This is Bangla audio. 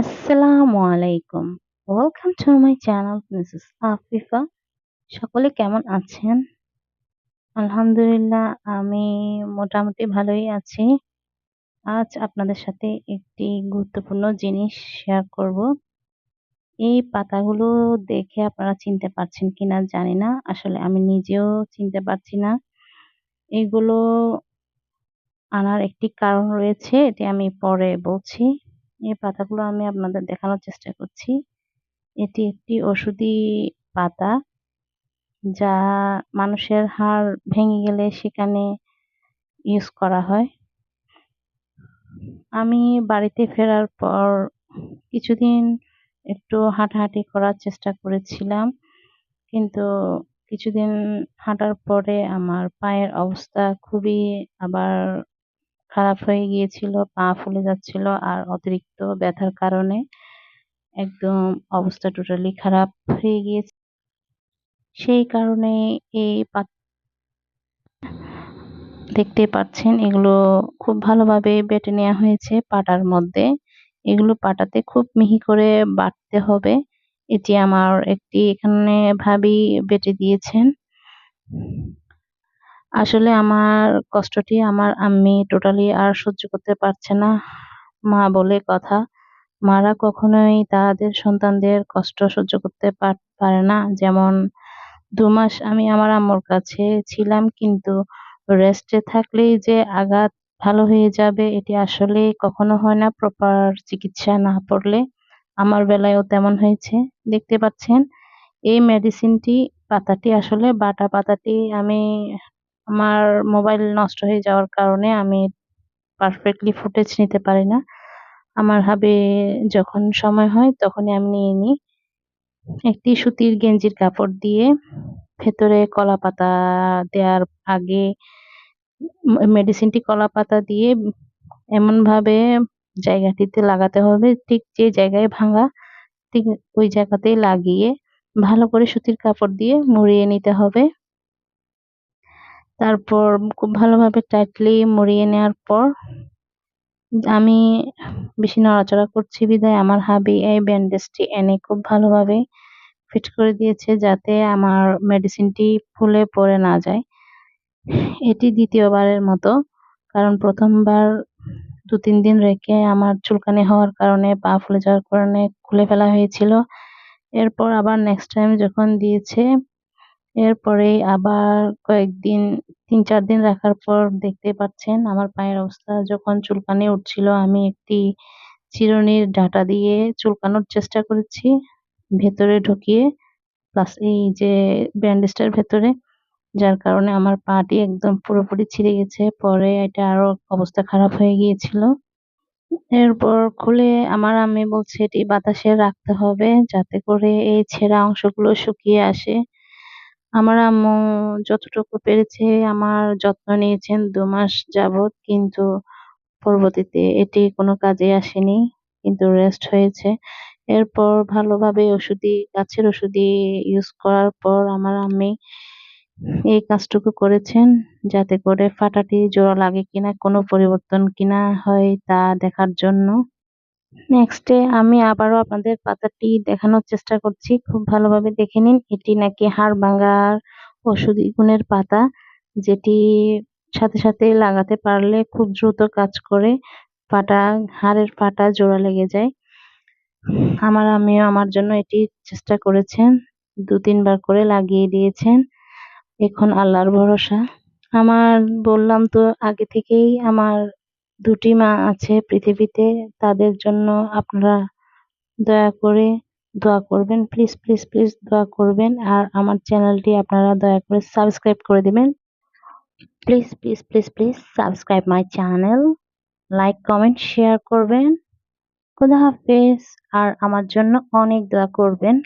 আসসালামু আলাইকুম। Welcome to my channel Mrs Afifa সকলে কেমন আছেন? আলহামদুলিল্লাহ, আমি মোটামুটি ভালোই আছি। আজ আপনাদের সাথে একটি গুরুত্বপূর্ণ জিনিস শেয়ার করব। এই পাতাগুলো দেখে আপনারা চিনতে পারছেন কিনা জানি না। আসলে আমি নিজেও চিনতে পারছি না। এগুলো আনার একটি কারণ রয়েছে, এটি আমি পরে বলছি। এই পাতাগুলো আমি আপনাদের দেখানোর চেষ্টা করছি। এটি একটি ওষুধি পাতা যা মানুষের হাড় ভেঙে গেলে সেখানে ইউজ করা হয়। আমি বাড়িতে ফেরার পর কিছুদিন একটু হাঁটাহাঁটি করার চেষ্টা করেছিলাম, কিন্তু কিছুদিন হাঁটার পরে আমার পায়ের অবস্থা খুবই আবার খারাপ হয়ে গিয়েছিল, পা ফুলে যাচ্ছিল আর অতিরিক্ত ব্যথার কারণে একদম অবস্থা টোটালি খারাপ হয়ে গিয়েছে। সেই কারণে এই দেখতে পাচ্ছেন, এগুলো খুব ভালোভাবে বেটে নেওয়া হয়েছে পাটার মধ্যে। এগুলো পাটাতে খুব মিহি করে বাটতে হবে। এটি আমার একটি এখানে ভাবি বেটে দিয়েছেন। আসলে আমার কষ্টটি আমার আম্মি টোটালি আর সহ্য করতে পারছে না। মা বলে কথা, মারা কখনোই তাদের সন্তানদের কষ্ট সহ্য করতে পারে না। যেমন, দু মাস আমি আমার আম্মুর কাছে ছিলাম, কিন্তু রেস্টে থাকলেই যে আঘাত ভালো হয়ে যাবে, এটি আসলে কখনো হয় না। প্রপার চিকিৎসা না পড়লে আমার বেলায়ও তেমন হয়েছে। দেখতে পাচ্ছেন, এই মেডিসিনটি পাতাটি আসলে বাটা পাতাটি আমি আমার মোবাইল নষ্ট হয়ে যাওয়ার কারণে আমি পারফেক্টলি ফুটেজ নিতে পারি না। আমার হাবে যখন সময় হয় তখনই আমি নিয়ে নিই। একটি সুতির গেঞ্জির কাপড় দিয়ে ভেতরে কলা পাতা দেওয়ার আগে মেডিসিনটি কলা পাতা দিয়ে এমনভাবে জায়গাটিতে লাগাতে হবে, ঠিক যে জায়গায় ভাঙা ঠিক ওই জায়গাতেই লাগিয়ে ভালো করে সুতির কাপড় দিয়ে মুড়িয়ে নিতে হবে। তারপর খুব ভালোভাবে টাইটলি মুড়িয়ে নেওয়ার পর আমি বেশি নড়াচড়া করছি বিদায়। আমার হাবি এই ব্যান্ডেজটি এনে খুব ভালোভাবে ফিট করে দিয়েছে যাতে আমার মেডিসিনটি ফুলে পড়ে না যায়। এটি দ্বিতীয়বারের মতো, কারণ প্রথমবার দু তিন দিন রেখে আমার চুলকানি হওয়ার কারণে পা ফুলে যাওয়ার কারণে খুলে ফেলা হয়েছিল। এরপর আবার নেক্সট টাইম যখন দিয়েছে এরপরে আবার কয়েকদিন তিন চার দিন রাখার পর দেখতে পাচ্ছেন আমার পায়ের অবস্থা। যখন চুলকানি উঠছিল, আমি একটি চিরুনির ডাটা দিয়ে চুলকানোর চেষ্টা করেছি ভেতরে ঢুকিয়ে। প্লাস এই যে ব্যান্ডেজটার ভেতরে, যার কারণে আমার পাটি একদম পুরোপুরি ছিঁড়ে গেছে। পরে এটা আরও অবস্থা খারাপ হয়ে গিয়েছিল। এরপর খুলে আমার আম্মি বলছে, এটি বাতাসে রাখতে হবে যাতে করে এই ছেঁড়া অংশগুলো শুকিয়ে আসে। আমার আম্মু যতটুকু পেরেছে আমার যত্ন নিয়েছেন দু মাস যাবৎ, কিন্তু পরবর্তীতে এটি কোনো কাজে আসেনি, কিন্তু রেস্ট হয়েছে। এরপর ভালোভাবে ওষুধি, গাছের ওষুধি ইউজ করার পর আমার আম্মি এই কাজটুকু করেছেন যাতে করে ফাটাটি জোড়া লাগে কিনা, কোনো পরিবর্তন কিনা হয় তা দেখার জন্য। নেক্সটে আমি আবারও আপনাদের পাতাটি দেখানোর চেষ্টা করছি। খুব ভালোভাবে দেখে নিন, এটি নাকি হাড় ভাঙার ওষুধি গুণের পাতা, যেটি সাথে সাথে লাগাতে পারলে খুব দ্রুত কাজ করে, পাটা, হাড়ের পাটা জোড়া লেগে যায়। আমার, আমিও আমার জন্য এটি চেষ্টা করেছেন দু তিনবার করে লাগিয়ে দিয়েছেন। এখন আল্লাহর ভরসা। আমার বললাম তো আগে থেকেই আমার দুটি মা আছে পৃথিবীতে, তাদের জন্য আপনারা দয়া করে দোয়া করবেন। প্লিজ প্লিজ প্লিজ দোয়া করবেন আর আমার চ্যানেলটি আপনারা দয়া করে সাবস্ক্রাইব করে দিবেন। Please please please please subscribe my channel like comment share করবেন। খুদা হাফেজ। আর আমার জন্য অনেক দোয়া করবেন।